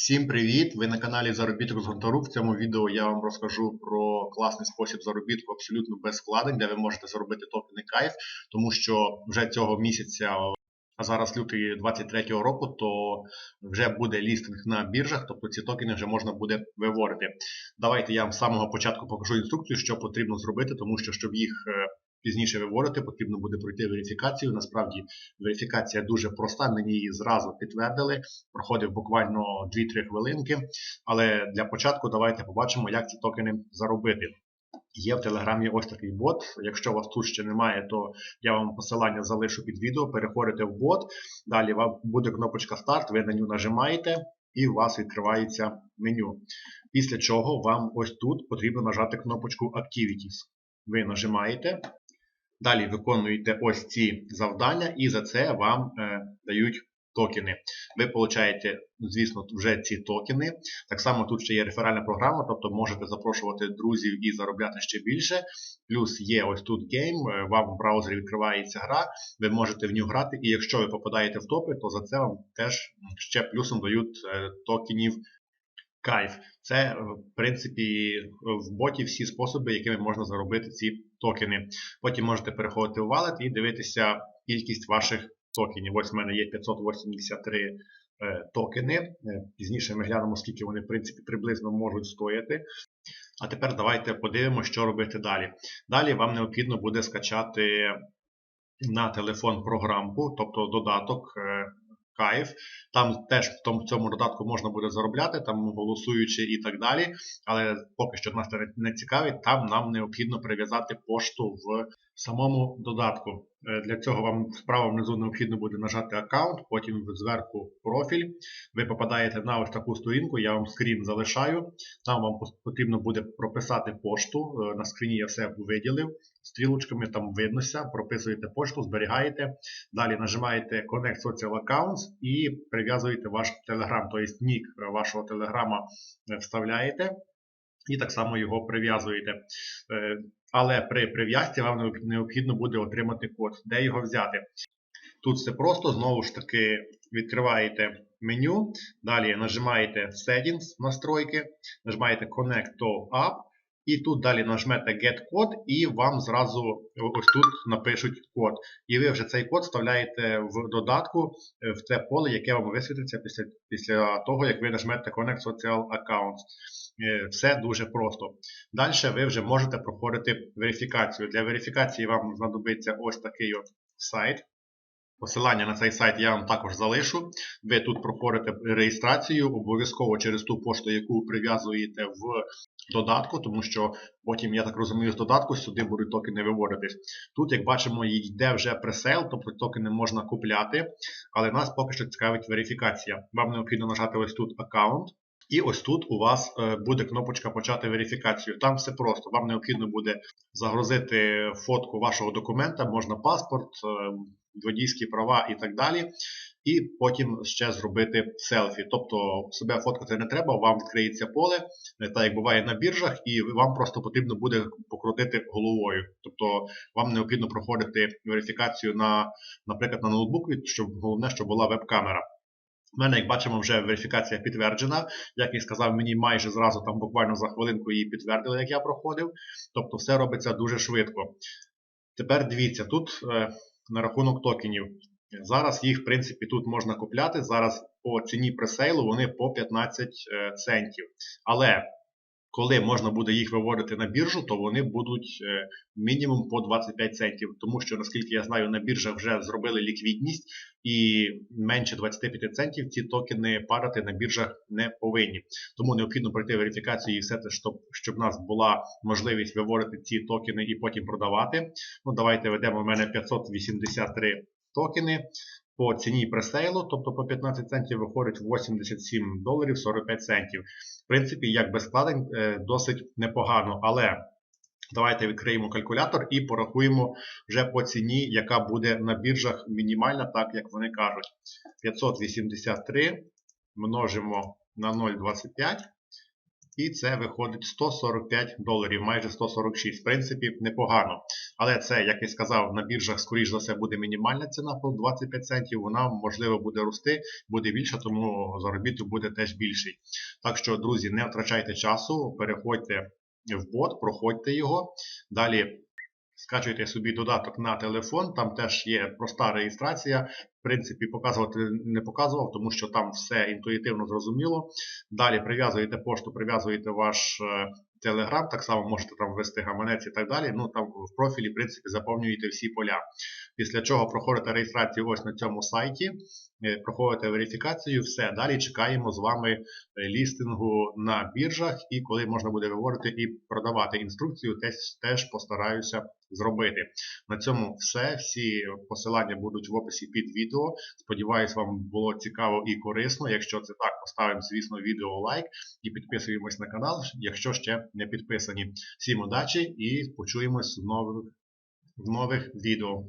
Всім привіт! Ви на каналі Заробіток з Гонтарук. В цьому відео я вам розкажу про класний спосіб заробітку абсолютно без вкладень, де ви можете заробити токени кайф, тому що вже цього місяця, а зараз лютий 23-го року, то вже буде лістинг на біржах, тобто ці токени вже можна буде виводити. Давайте я вам з самого початку покажу інструкцію, що потрібно зробити, тому що щоб їх пізніше виводити, потрібно буде пройти верифікацію. Насправді верифікація дуже проста, мені її зразу підтвердили. Проходив буквально 2-3 хвилинки. Але для початку давайте побачимо, як ці токени заробити. Є в Телеграмі ось такий бот. Якщо вас тут ще немає, то я вам посилання залишу під відео. Переходите в бот. Далі вам буде кнопочка старт, ви на нього нажимаєте і у вас відкривається меню. Після чого вам ось тут потрібно нажати кнопочку Activities. Ви нажимаєте. Далі виконуєте ось ці завдання, і за це вам е, дають токени. Ви получаєте, звісно, вже ці токени. Так само тут ще є реферальна програма, тобто можете запрошувати друзів і заробляти ще більше. Плюс є ось тут гейм, е, вам в браузері відкривається гра, ви можете в нього грати, і якщо ви попадаєте в топи, то за це вам теж ще плюсом дають е, токенів кайф. Це, е, в принципі, в боті всі способи, якими можна заробити ці токени. Потім можете переходити в wallet і дивитися кількість ваших токенів. Ось в мене є 583 е, токени. Е, пізніше ми глянемо, скільки вони, в принципі, приблизно можуть стояти. А тепер давайте подивимося, що робити далі. Далі вам необхідно буде скачати на телефон програмку, тобто додаток кайф. Там теж в тому, цьому додатку можна буде заробляти, там голосуючи і так далі. Але поки що нас це не цікавить, там нам необхідно прив'язати пошту в самому додатку. Е, для цього вам справа внизу необхідно буде нажати аккаунт, потім зверху профіль. Ви попадаєте на ось таку сторінку, я вам скрін залишаю. Там вам потрібно буде прописати пошту. Е, на скріні я все виділив. Стрілочками там виднося, прописуєте пошту, зберігаєте. Далі нажимаєте Connect Social Accounts і прив'язуєте ваш Telegram, тобто нік вашого телеграма вставляєте. І так само його прив'язуєте. Е, але при прив'язці вам необхідно буде отримати код. Де його взяти? Тут все просто, знову ж таки, відкриваєте меню, далі нажимаєте Settings, настройки, нажимаєте Connect to App, і тут далі нажмете Get Code, і вам зразу ось тут напишуть код. І ви вже цей код вставляєте в додатку е, в те поле, яке вам висвітиться після після того, як ви нажмете Connect Social Accounts. Е, все дуже просто. Далі ви вже можете проходити верифікацію. Для верифікації вам знадобиться ось такий от сайт. Посилання на цей сайт я вам також залишу. Ви тут проходите реєстрацію, обов'язково через ту пошту, яку прив'язуєте в додатку, тому що потім, я так розумію, з додатку сюди будуть токени виводитись. Тут, як бачимо, йде вже пресейл, тобто токени можна купляти, але нас поки що цікавить верифікація. Вам необхідно нажати ось тут аккаунт. І ось тут у вас е, буде кнопочка Почати верифікацію. Там все просто. Вам необхідно буде загрузити фотку вашого документа, можна паспорт, е, водійські права і так далі. І потім ще зробити селфі. Тобто себе фоткати не треба, вам відкриється поле, е, так як буває на біржах, і вам просто потрібно буде покрутити головою. Тобто вам необхідно проходити верифікацію на, наприклад, на ноутбук, щоб головне, щоб була веб-камера. У мене, як бачимо, вже верифікація підтверджена. Як і сказав, мені майже зразу там буквально за хвилинку її підтвердили, як я проходив. Тобто все робиться дуже швидко. Тепер дивіться, тут е, на рахунок токенів. Зараз їх, в принципі, тут можна купляти. Зараз по ціні пресейлу вони по 15 е, центів. Але коли можна буде їх виводити на біржу, то вони будуть е, мінімум по 25 центів. Тому що, наскільки я знаю, на біржах вже зробили ліквідність і менше 25 центів ці токени падати на біржах не повинні. Тому необхідно пройти верифікацію і все це, щоб щоб в нас була можливість виводити ці токени і потім продавати. Ну, Давайте ведемо у мене 583 токени по ціні пресейлу, тобто по 15 центів виходить 87 доларів 45 центів. В принципі, як без складень, е, досить непогано. Але давайте відкриємо калькулятор і порахуємо вже по ціні, яка буде на біржах мінімальна, так як вони кажуть. 583 множимо на 0,25. І це виходить 145 доларів, майже 146. В принципі, непогано. Але це, як я сказав, на біржах, скоріш за все, буде мінімальна ціна по 25 центів. Вона можливо буде рости, буде більша, тому заробіток буде теж більший. Так що, друзі, не втрачайте часу, переходьте в бот, проходьте його. Далі скачуйте собі додаток на телефон, там теж є проста реєстрація. В принципі, показувати не показував, тому що там все інтуїтивно зрозуміло. Далі прив'язуєте пошту, прив'язуєте ваш телеграм, так само можете там ввести гаманець і так далі. Ну там в профілі, в принципі, заповнюєте всі поля. Після чого проходите реєстрацію ось на цьому сайті, е, проходите верифікацію, все. Далі чекаємо з вами е, лістингу на біржах, і коли можна буде виводити і продавати інструкцію, теж, теж постараюся зробити. На цьому все. Всі посилання будуть в описі під відео. Сподіваюсь, вам було цікаво і корисно. Якщо це так, поставимо, звісно, відео лайк і підписуємось на канал, якщо ще не підписані. Всім удачі і почуємось в нових, в нових відео.